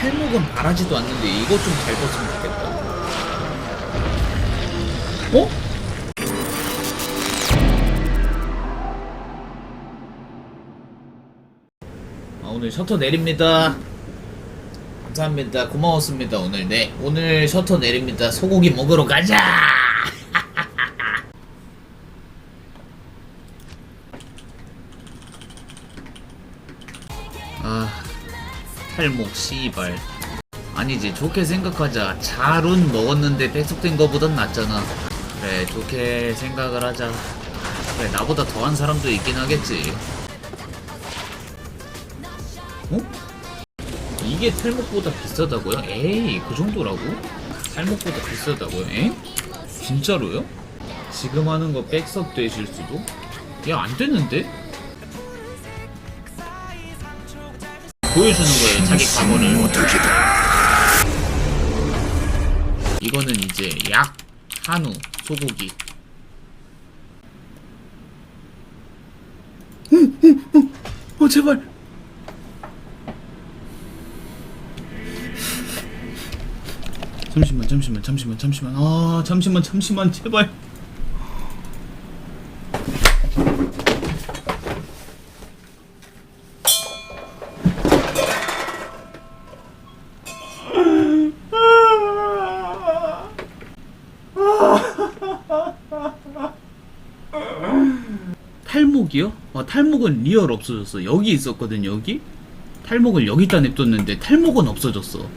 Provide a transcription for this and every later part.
탈목은 바라지도 않는데 이거 좀잘 떴으면 좋겠다. 어? 아, 오늘 셔터 내립니다. 감사합니다. 고마웠습니다. 오늘 네 오늘 셔터 내립니다. 소고기 먹으러 가자. 탈목 씨발 아니지 좋게 생각하자 잘은 먹었는데 백숙된 거보단 낫잖아 그래 좋게 생각을 하자 그래 나보다 더한 사람도 있긴 하겠지 어? 이게 탈목보다 비싸다고요? 에이 그 정도라고? 탈목보다 비싸다고요? 에? 진짜로요? 지금 하는 거 백섭 되실 수도? 야안 됐는데? 보여주는 거예요 자기 과거를. 이거는 이제 약 한우 소고기. 어 제발. 잠시만 잠시만 잠시만 잠시만. 아 잠시만 잠시만 제발 탈목이요? 아, 탈목은 리얼 없어졌어. 여기 있었거든, 여기? 탈목을 여기다 냅뒀는데 탈목은 없어졌어.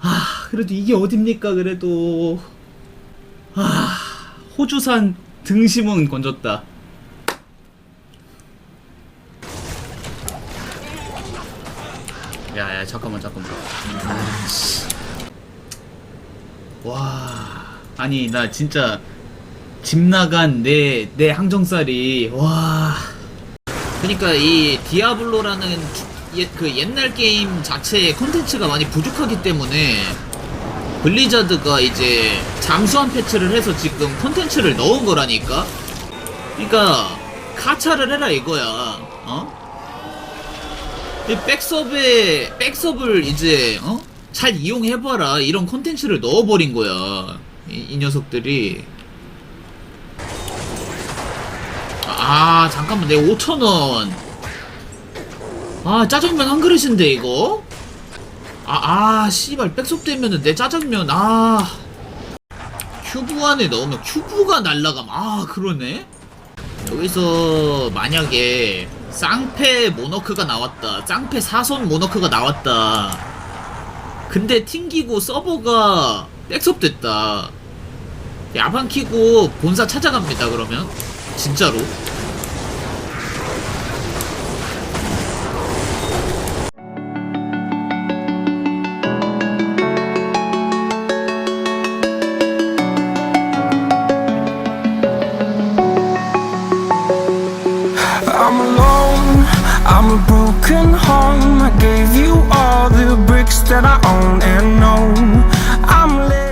아, 그래도 이게 어딥니까, 그래도. 아, 호주산 등심은 건졌다. 야, 야, 잠깐만, 잠깐만. 아, 씨. 와, 아니, 나 진짜 집 나간 내, 내 항정살이, 와. 그니까 이 디아블로라는 예- 그 옛날 게임 자체의 콘텐츠가 많이 부족하기 때문에 블리자드가 이제 잠수한 패치를 해서 지금 콘텐츠를 넣은 거라니까? 그니까, 카차를 해라 이거야, 어? 이 백섭에, 백섭을 이제, 어? 잘 이용해봐라. 이런 콘텐츠를 넣어버린 거야. 이, 이 녀석들이. 아 잠깐만 내 5천원. 아 짜장면 한 그릇인데 이거? 아아 씨발 백속되면은 내 짜장면 아. 큐브 안에 넣으면 큐브가 날라감 아 그러네? 여기서 만약에 쌍패 모너크가 나왔다 쌍패 사선 모너크가 나왔다. 근데 튕기고 서버가 백섭됐다. 야방 키고 본사 찾아갑니다 그러면. 진짜로 I'm a broken home. I gave you all the bricks that I own and know. I'm.